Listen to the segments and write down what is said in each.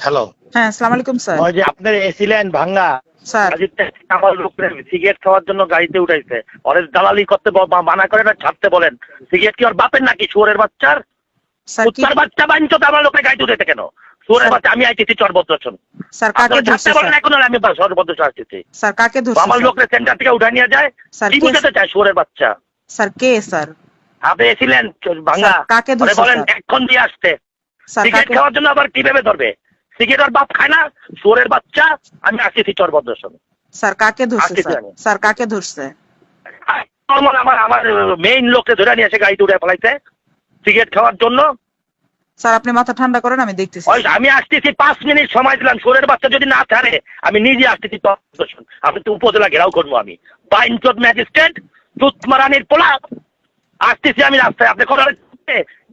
Hello হ্যাঁ আসসালামু আলাইকুম স্যার। ওই যে আপনার এসিলেন ভাঙ্গা। স্যার। গাড়িতে আমার লোকরে সিগারেট খাওয়ার জন্য গাড়িতে উঠাইছে। ওরে দালালি করতে মানা করে না ছাড়তে বলেন। সিগারেট কি ওর বাপের নাকি শুয়োরের বাচ্চার? স্যার কি উত্তর বাচ্চা বাঞ্চ তো আমার লোকের গাড়িতে উঠাইতে কেন? শুয়োরের বাচ্চা আমি আইতেছি চরবদ্রসন স্যার কাকে ধরছে বলেন এখন আমি সর্বদ্রসন আসতেছি স্যার কাকে ধরছে আমার স্যার? লোকরে সেন্টার থেকে উঠা নিয়ে যায়। স্যার কি বুঝাতে চায় শুয়োরের বাচ্চা? স্যার কে স্যার? আপনি এসিলেন ভাঙ্গা। কাকে ধরছে বলেন স্যার? এক্ষণ দিয়ে আসতে স্যার সিগারেট খাওয়ার জন্য আবার কীভাবে ধরবে? সিগারেট ওর বাপ খায় না শুয়োরের বাচ্চা আমি আসতেছি চরবদ্রসন স্যার কাকে ধরছে স্যার। কাকে ধরছে। আমার আমার আমার মেইন লোককে ধরে নিয়ে এসে গাড়িতে উঠে ফেলাইছে সিগারেট খাওয়ার জন্য। স্যার আপনি মাথা ঠান্ডা করেন আমি দেখতেছি। আমি আসতেছি পাঁচ মিনিট সময় দিলাম। সোরের বাচ্চা যদি না ছাড়ে আমি নিজে আসতেছি তখন আপনি তো উপজেলা ঘেরাও করব আমি। বাইনচোদ ম্যাজিস্ট্রেট দুধমারানির পোলা। আসতেছি আমি রাস্তায়। আপনি কোথায়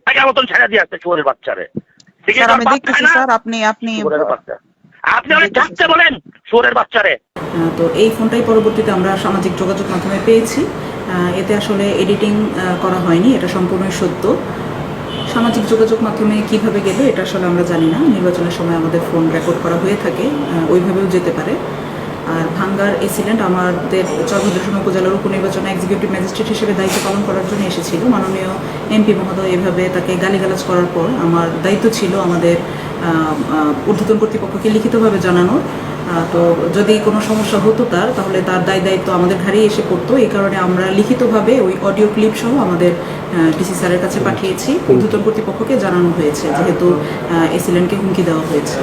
টাকা মতন ছেড়ে দিয়ে আসতে সোরের বাচ্চারে। স্যার আমি দেখতেছি স্যার আপনি আপনি আপনি অনেক থাকতে বলেন সোরের বাচ্চারে। তো এই ফোনটাই পরবর্তীতে আমরা সামাজিক যোগাযোগ মাধ্যমে পেয়েছি। এতে আসলে এডিটিং করা হয়নি এটা সম্পূর্ণ সত্য। সামাজিক যোগাযোগ মাধ্যমে কীভাবে গেলে এটা আসলে আমরা জানি না। নির্বাচনের সময় আমাদের ফোন রেকর্ড করা হয়ে থাকে ওইভাবেও যেতে পারে। আর ভাঙ্গার এসিলেন্ট আমাদের চরভদ্রসন উপজেলার উপনির্বাচনে এক্সিকিউটিভ ম্যাজিস্ট্রেট হিসেবে দায়িত্ব পালন করার জন্য এসেছিল। মাননীয় এমপি মহোদয় এভাবে তাকে গালিগালাজ করার পর আমার দায়িত্ব ছিল আমাদের ঊর্ধ্বতন কর্তৃপক্ষকে লিখিতভাবে জানানোর তো যদি কোনো সমস্যা হতো তার, তাহলে তার দায় দায়িত্ব আমাদের ঘাড়েই এসে পড়তো। এই কারণে আমরা লিখিতভাবে ওই অডিও ক্লিপ সহ আমাদের ডিসি স্যারের কাছে পাঠিয়েছি। ঊর্ধ্বতন কর্তৃপক্ষকে জানানো হয়েছে, যেহেতু এসিলেন্টকে হুমকি দেওয়া হয়েছে।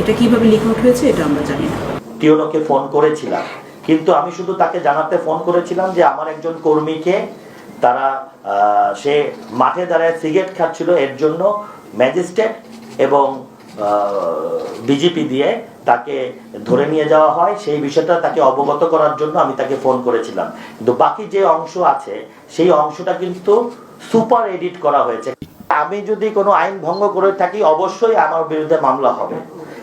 এটা কীভাবে আউট হয়েছে এটা আমরা জানি না। টিওনোকে ফোন করেছিলাম। কিন্তু আমি শুধু তাকে জানাতে ফোন করেছিলাম যে আমার একজন কর্মীকে তারা সে মাঠে দাঁড়ায় সিগারেট খাচ্ছিল, এর জন্য ম্যাজিস্ট্রেট এবং বিজেপি দিয়ে তাকে ধরে নিয়ে যাওয়া হয়। সেই বিষয়টা তাকে অবগত করার জন্য আমি তাকে ফোন করেছিলাম। কিন্তু বাকি যে অংশ আছে, সেই অংশটা কিন্তু সুপার এডিট করা হয়েছে। আমি যদি কোনো আইন ভঙ্গ করে থাকি, অবশ্যই আমার বিরুদ্ধে মামলা হবে।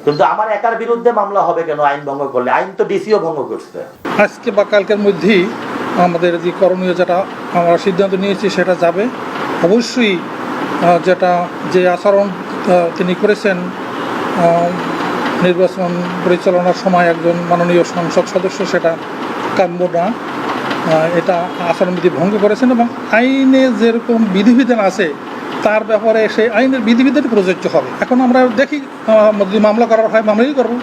কিন্তু আমার একার বিরুদ্ধে মামলা হবে কেন? আইন ভঙ্গ করলে। আইন তো ডিসিও ভঙ্গ করছে। আজকে বা কালকের মধ্যেই আমাদের যে করণীয় যেটা আমরা সিদ্ধান্ত নিয়েছি, সেটা যাবে। অবশ্যই যেটা যে আচরণ তিনি করেছেন নির্বাচন পরিচালনার সময় একজন মাননীয় সংসদ সদস্য, সেটা কাম্য না। এটা আচরণবিধি ভঙ্গ করেছেন এবং আইনে যেরকম বিধিবিধান আছে তার ব্যাপারে সেই আইনের বিধিবিধান প্রযোজ্য হবে। এখন আমরা দেখি যদি মামলা করার হয় মামলাই করব।